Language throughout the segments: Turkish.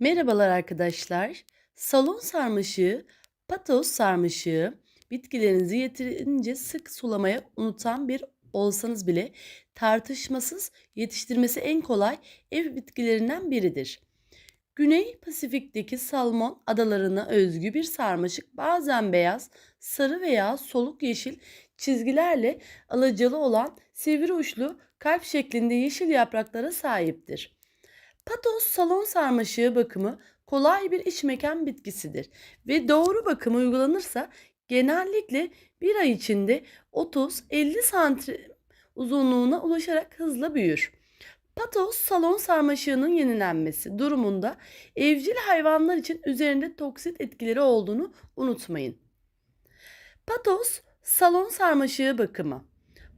Merhabalar arkadaşlar. Salon sarmaşığı, patos sarmaşığı bitkilerinizi yeterince sık sulamaya unutan bir olsanız bile tartışmasız yetiştirmesi en kolay ev bitkilerinden biridir. Güney Pasifik'teki Salmon adalarına özgü bir sarmaşık bazen beyaz, sarı veya soluk yeşil çizgilerle alacalı olan sivri uçlu kalp şeklinde yeşil yapraklara sahiptir. Patos salon sarmaşığı bakımı kolay bir iç mekan bitkisidir ve doğru bakım uygulanırsa genellikle bir ay içinde 30-50 santim uzunluğuna ulaşarak hızla büyür. Patos salon sarmaşığının yenilenmesi durumunda evcil hayvanlar için üzerinde toksit etkileri olduğunu unutmayın. Patos salon sarmaşığı bakımı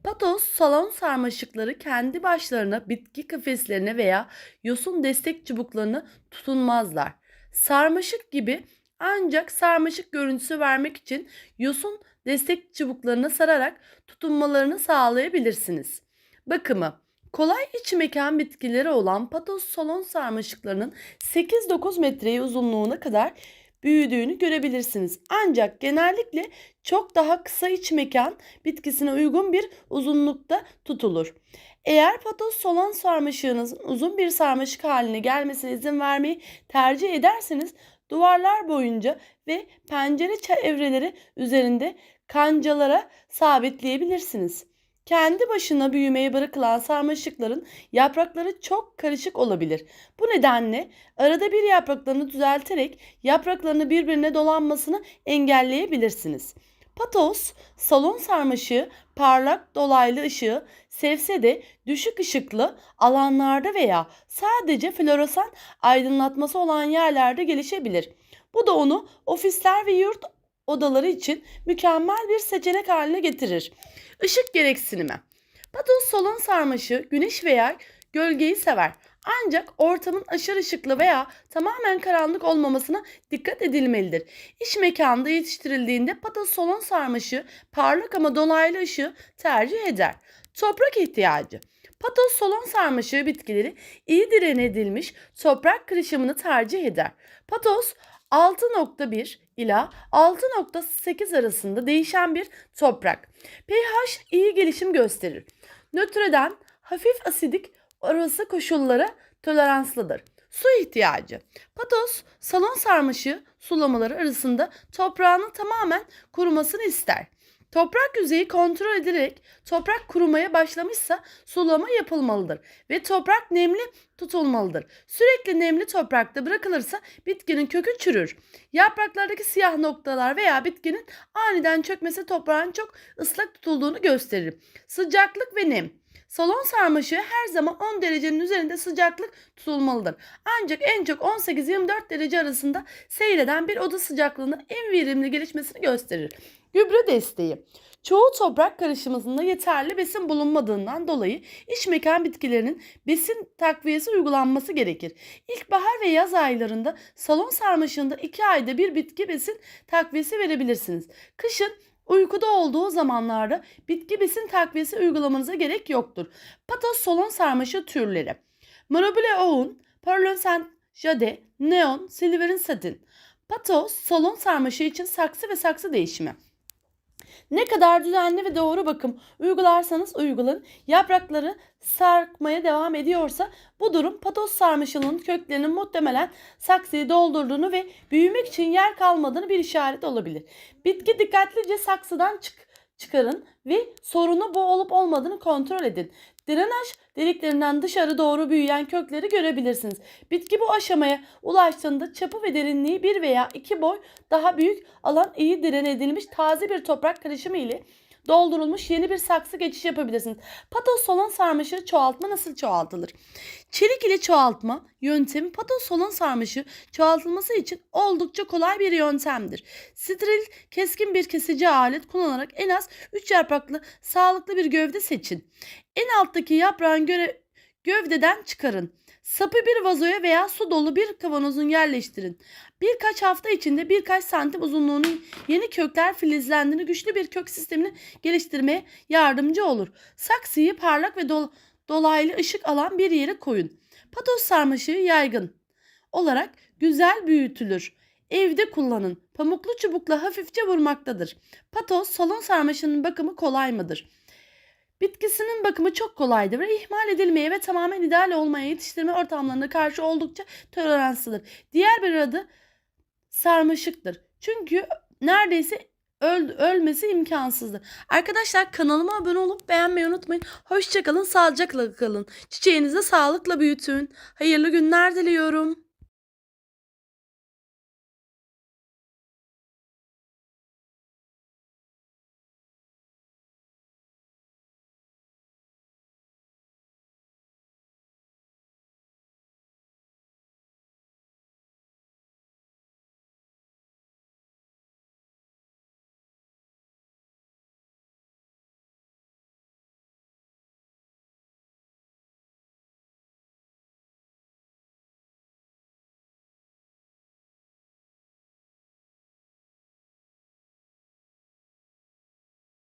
Patos salon sarmaşıkları kendi başlarına bitki kafeslerine veya yosun destek çubuklarına tutunmazlar. Sarmaşık gibi ancak sarmaşık görüntüsü vermek için yosun destek çubuklarına sararak tutunmalarını sağlayabilirsiniz. Bakımı Kolay iç mekan bitkileri olan patos salon sarmaşıklarının 8-9 metreye uzunluğuna kadar büyüdüğünü görebilirsiniz. Ancak genellikle çok daha kısa iç mekan bitkisine uygun bir uzunlukta tutulur. Eğer patos solan sarmaşığınızın uzun bir sarmaşık haline gelmesine izin vermeyi tercih ederseniz duvarlar boyunca ve pencere çevreleri üzerinde kancalara sabitleyebilirsiniz. Kendi başına büyümeye bırakılan sarmaşıkların yaprakları çok karışık olabilir. Bu nedenle arada bir yapraklarını düzelterek yapraklarını birbirine dolanmasını engelleyebilirsiniz. Patos, salon sarmaşığı parlak dolaylı ışığı sevse de düşük ışıklı alanlarda veya sadece floresan aydınlatması olan yerlerde gelişebilir. Bu da onu ofisler ve yurt odaları için mükemmel bir seçenek haline getirir. Işık gereksinimi. Patos salon sarmaşığı güneş veya gölgeyi sever. Ancak ortamın aşırı ışıklı veya tamamen karanlık olmamasına dikkat edilmelidir. İş mekanda yetiştirildiğinde patos salon sarmaşığı parlak ama dolaylı ışığı tercih eder. Toprak ihtiyacı. Patos solon sarmaşığı bitkileri iyi direne edilmiş toprak kırışımını tercih eder. Patos 6.1 ila 6.8 arasında değişen bir toprak. pH iyi gelişim gösterir. Nötreden hafif asidik arası koşullara toleranslıdır. Su ihtiyacı. Patos, salon sarmaşığı sulamaları arasında toprağının tamamen kurumasını ister. Toprak yüzeyi kontrol edilerek toprak kurumaya başlamışsa sulama yapılmalıdır ve toprak nemli tutulmalıdır. Sürekli nemli toprakta bırakılırsa bitkinin kökü çürür. Yapraklardaki siyah noktalar veya bitkinin aniden çökmesi toprağın çok ıslak tutulduğunu gösterir. Sıcaklık ve nem. Salon sarmaşığı her zaman 10 derecenin üzerinde sıcaklık tutulmalıdır. Ancak en çok 18-24 derece arasında seyreden bir oda sıcaklığında en verimli gelişmesini gösterir. Gübre desteği. Çoğu toprak karışımında yeterli besin bulunmadığından dolayı iç mekan bitkilerinin besin takviyesi uygulanması gerekir. İlkbahar ve yaz aylarında salon sarmaşığında 2 ayda bir bitki besin takviyesi verebilirsiniz. Kışın Uykuda olduğu zamanlarda bitki besin takviyesi uygulamanıza gerek yoktur. Patos solon sarmaşığı türleri. Marabule oğun, Parlonsent jade, neon, silverin satin. Patos solon sarmaşığı için saksı ve saksı değişimi. Ne kadar düzenli ve doğru bakım uygularsanız uygulayın yaprakları sarkmaya devam ediyorsa bu durum patos sarmışılığının köklerinin muhtemelen saksıyı doldurduğunu ve büyümek için yer kalmadığını bir işaret olabilir. Bitki dikkatlice saksıdan çık çıkarın ve sorunu bu olup olmadığını kontrol edin. Drenaj deliklerinden dışarı doğru büyüyen kökleri görebilirsiniz. Bitki bu aşamaya ulaştığında çapı ve derinliği bir veya iki boy daha büyük alan iyi diren edilmiş taze bir toprak karışımı ile doldurulmuş yeni bir saksı geçiş yapabilirsiniz. Patos solan sarmaşığı çoğaltma nasıl çoğaltılır? Çelik ile çoğaltma yöntemi patos solan sarmaşığı çoğaltılması için oldukça kolay bir yöntemdir. Steril keskin bir kesici alet kullanarak en az 3 yapraklı sağlıklı bir gövde seçin. En alttaki yaprağın göre gövdeden çıkarın. Sapı bir vazoya veya su dolu bir kavanozun yerleştirin. Birkaç hafta içinde birkaç santim uzunluğunun yeni kökler filizlendiğini güçlü bir kök sistemini geliştirmeye yardımcı olur. Saksıyı parlak ve dol dolaylı ışık alan bir yere koyun. Patos sarmaşığı yaygın olarak güzel büyütülür. Evde kullanın. Pamuklu çubukla hafifçe vurmaktadır. Patos salon sarmaşığının bakımı kolay mıdır? Bitkisinin bakımı çok kolaydır ve ihmal edilmeye ve tamamen ideal olmaya yetiştirme ortamlarına karşı oldukça toleranslıdır. Diğer bir adı sarmaşıktır. Çünkü neredeyse öl- ölmesi imkansızdır. Arkadaşlar kanalıma abone olup beğenmeyi unutmayın. Hoşçakalın, sağlıcakla kalın. Çiçeğinizi sağlıkla büyütün. Hayırlı günler diliyorum.